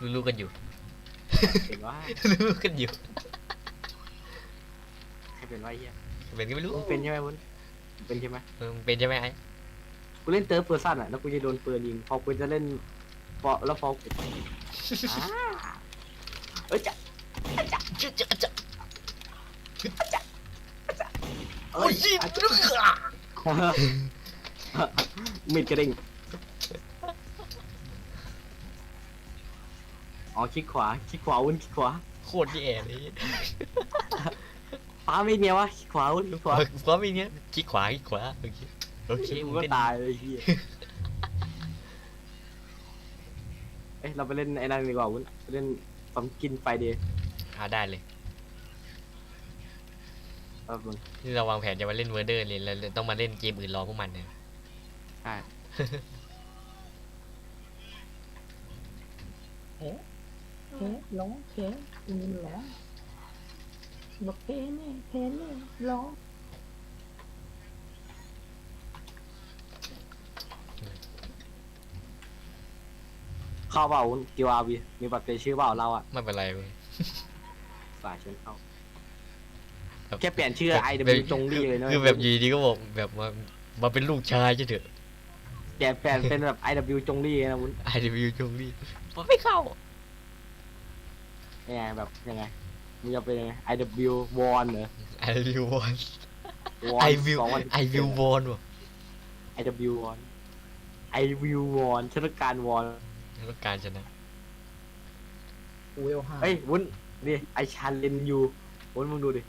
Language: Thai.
รู้ๆกันอยู่เห็นว่ารู้ๆกันอยู่ใครเป็นว่าไอ้เฮียเป็นก็ไม่รู้มึงเป็นใช่ไหมวุ้นเป็นใช่ไหมเออมึงเป็นใช่ไหมไอ้กูเล่นเติร์ดเปอร์ซันอะแล้วกูจะโดนปืนยิง พอกูจะเล่นพอแล้วพอกูอ่าเอ้ยจะจะจะจะเอ้โอ้ยยอะเรื่องอะมิดกระดิ่ง อ๋อคลิกขวาคลิกขวาวุ้นคลิกขวาโคตรที่แอบเลยป้าไม่เนี่ยวะคลิกขวาวุ้นคลิกขวาเพราะมีเนี้ยคลิกขวาคลิกขวาโอเคโอเคมึมึงงก็ก็ตายเลยไอ้เฮียเอ้ยเราไปเล่นไอ้นั่นดีกว่าวุ้นไปเล่นปั๊มกินไฟเดย์อ่าได้เลยแป๊บนึงนี่เราวางแผนจะมาเล่นเวอร์เดอร์เลยแล้วต้องมาเล่นเกมอื่นรอพวกมันเนี่ยใช่เอ๊ะร้องเพลงมีเหรอบอกเพลงนี่เพลงนี่ร้องเข้าเปล่าวุ้นกิวอาวีมีบัตรเป็นชื่อเปล่าเราอะไม่เป็นไรเว้ยฝ่ายเชิญเข้าบบแค่เปลี่ยนชื่อแบบ IW แบบจงลี่เลยนะคือแบบอยีดีก็บอกแบบมามาเป็นลูกชายเฉยแกเปลี่ยนเป็นแบบ IW จงลี่นะวุ้นไอเดวิวจงดีมันไม่เข้า ยังไงแบบยังไงมึงจะเป็นยังไง IW วอนเหรอ ไอวิววอนวอนไอวิวสงพันไอวิววอนว่ะ IW วอน I will วอนชนการวอนต้องการชนะเวลห้าเฮ้ยวุ้นดิไอชันเลนยูวุ้นมึงดูดิ